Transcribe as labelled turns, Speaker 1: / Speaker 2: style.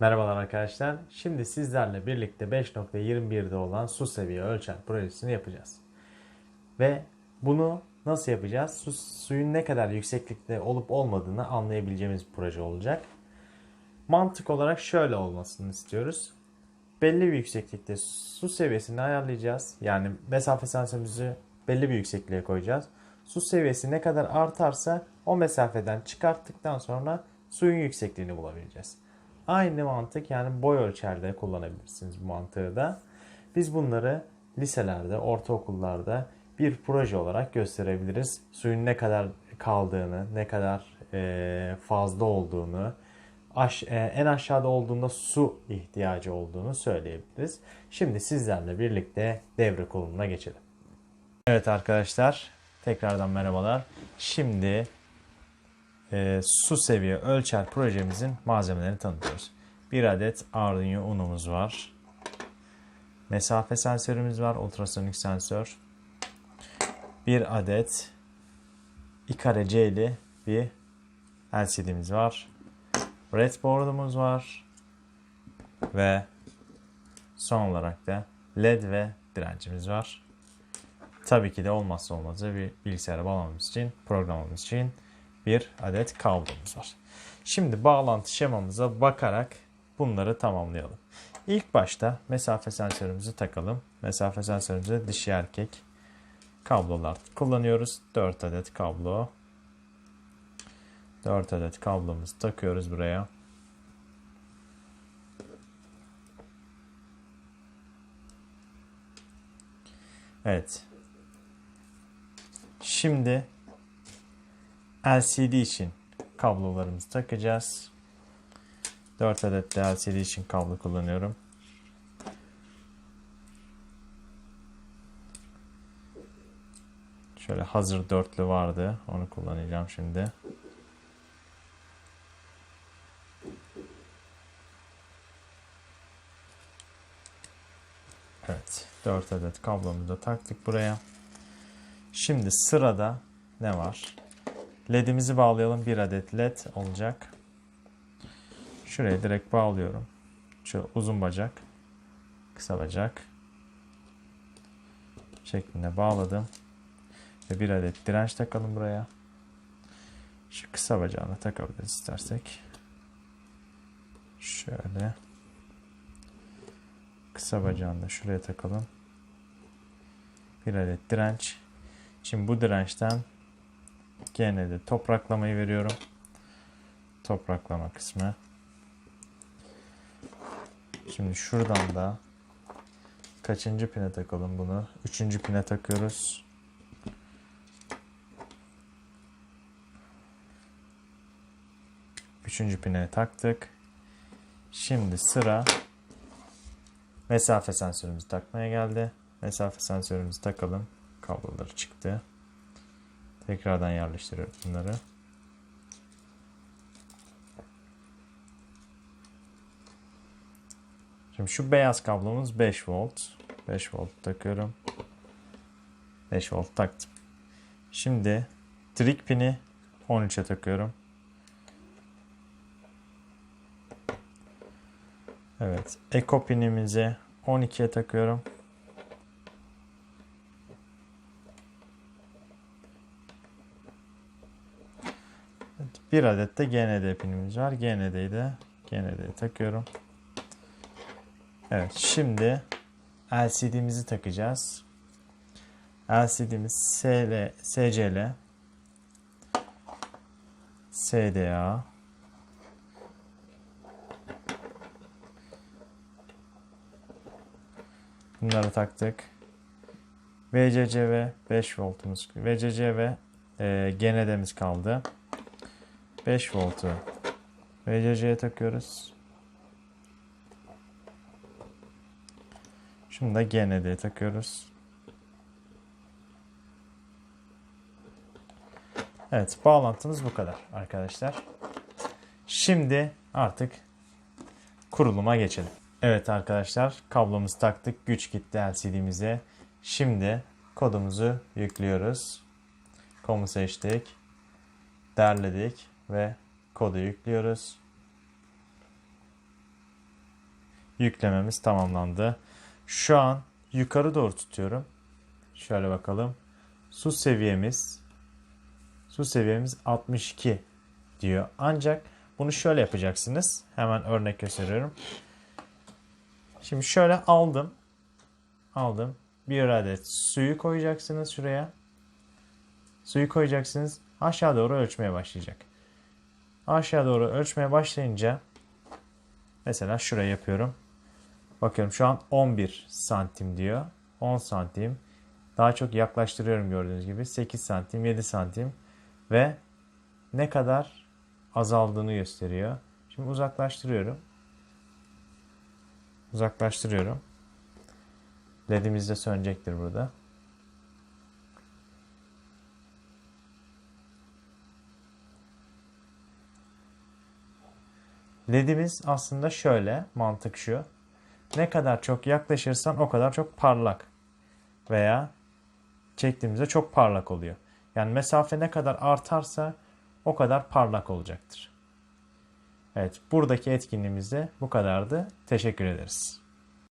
Speaker 1: Merhabalar arkadaşlar. Şimdi sizlerle birlikte 5.21'de olan su seviye ölçer projesini yapacağız. Ve bunu nasıl yapacağız? Su, suyun ne kadar yükseklikte olup olmadığını anlayabileceğimiz bir proje olacak. Mantık olarak şöyle olmasını istiyoruz. Belli bir yükseklikte su seviyesini ayarlayacağız. Yani mesafe sensörümüzü belli bir yüksekliğe koyacağız. Su seviyesi ne kadar artarsa o mesafeden çıkarttıktan sonra suyun yüksekliğini bulabileceğiz. Aynı mantık yani boy ölçerde kullanabilirsiniz bu mantığı da. Biz bunları liselerde, ortaokullarda bir proje olarak gösterebiliriz. Suyun ne kadar kaldığını, ne kadar fazla olduğunu, e, en aşağıda olduğunda su ihtiyacı olduğunu söyleyebiliriz. Şimdi sizlerle birlikte devre kurulumuna geçelim. Evet arkadaşlar, tekrardan merhabalar. Şimdi e, su seviye ölçer projemizin malzemelerini tanıtıyoruz. Bir adet Arduino Uno'muz var. Mesafe sensörümüz var, ultrasonik sensör. Bir adet Ikare C'li bir LCD'miz var. Breadboard'umuz var. Ve son olarak da LED ve direncimiz var. Tabii ki de olmazsa olmazı bir bilgisayara bağlamamız için, programımız için bir adet kablomuz var. Şimdi bağlantı şemamıza bakarak bunları tamamlayalım. İlk başta mesafe sensörümüzü takalım. Mesafe sensörümüzde dişi erkek kablolar kullanıyoruz. 4 adet kablo. 4 adet kablomuzu takıyoruz buraya. Evet. Şimdi LCD için kablolarımızı takacağız. 4 adet de LCD için kablo kullanıyorum. Şöyle hazır dörtlü vardı. Onu kullanacağım şimdi. Evet. 4 adet kablomuzu da taktık buraya. Şimdi sırada ne var? LED'imizi bağlayalım. Bir adet LED olacak. Şuraya direkt bağlıyorum. Şu uzun bacak, kısa bacak şeklinde bağladım. Ve bir adet direnç takalım buraya. Şu kısa bacağını takabiliriz istersek. Şöyle. Kısa bacağını da şuraya takalım. Bir adet direnç. Şimdi bu dirençten Gene de topraklamayı veriyorum. Topraklama kısmı. Şimdi şuradan da kaçıncı pine takalım bunu? Üçüncü pine takıyoruz. Üçüncü pine taktık. Şimdi sıra mesafe sensörümüzü takmaya geldi. Mesafe sensörümüzü takalım. Kabloları çıktı. Tekrardan yerleştiriyorum bunları. Şimdi şu beyaz kablomuz 5 volt. 5 volt takıyorum. 5 volt taktım. Şimdi trik pini 13'e takıyorum. Evet. Eko pinimizi 12'ye takıyorum. Bir adet de GND pinimiz var. GND'yi de GND'ye takıyorum. Evet şimdi LCD'mizi takacağız. LCD'miz SL, SCL SDA Bunları taktık. VCC ve 5 voltumuz. VCC ve e, GND'miz kaldı. 5 voltu VCC'ye takıyoruz. Şunu da GND'ye takıyoruz. Evet bağlantımız bu kadar arkadaşlar. Şimdi artık kuruluma geçelim. Evet arkadaşlar kablomuzu taktık. Güç gitti LCD'mize. Şimdi kodumuzu yüklüyoruz. Komu seçtik. Derledik ve kodu yüklüyoruz. yüklememiz tamamlandı. Şu an yukarı doğru tutuyorum. Şöyle bakalım. Su seviyemiz su seviyemiz 62 diyor. Ancak bunu şöyle yapacaksınız. Hemen örnek gösteriyorum. Şimdi şöyle aldım. Aldım. Bir adet suyu koyacaksınız şuraya. Suyu koyacaksınız. Aşağı doğru ölçmeye başlayacak. Aşağı doğru ölçmeye başlayınca mesela şuraya yapıyorum. Bakıyorum şu an 11 santim diyor. 10 santim. Daha çok yaklaştırıyorum gördüğünüz gibi. 8 santim, 7 santim ve ne kadar azaldığını gösteriyor. Şimdi uzaklaştırıyorum. Uzaklaştırıyorum. LED'imiz de sönecektir burada. LED'imiz aslında şöyle, mantık şu. Ne kadar çok yaklaşırsan o kadar çok parlak veya çektiğimizde çok parlak oluyor. Yani mesafe ne kadar artarsa o kadar parlak olacaktır. Evet, buradaki etkinliğimiz de bu kadardı. Teşekkür ederiz.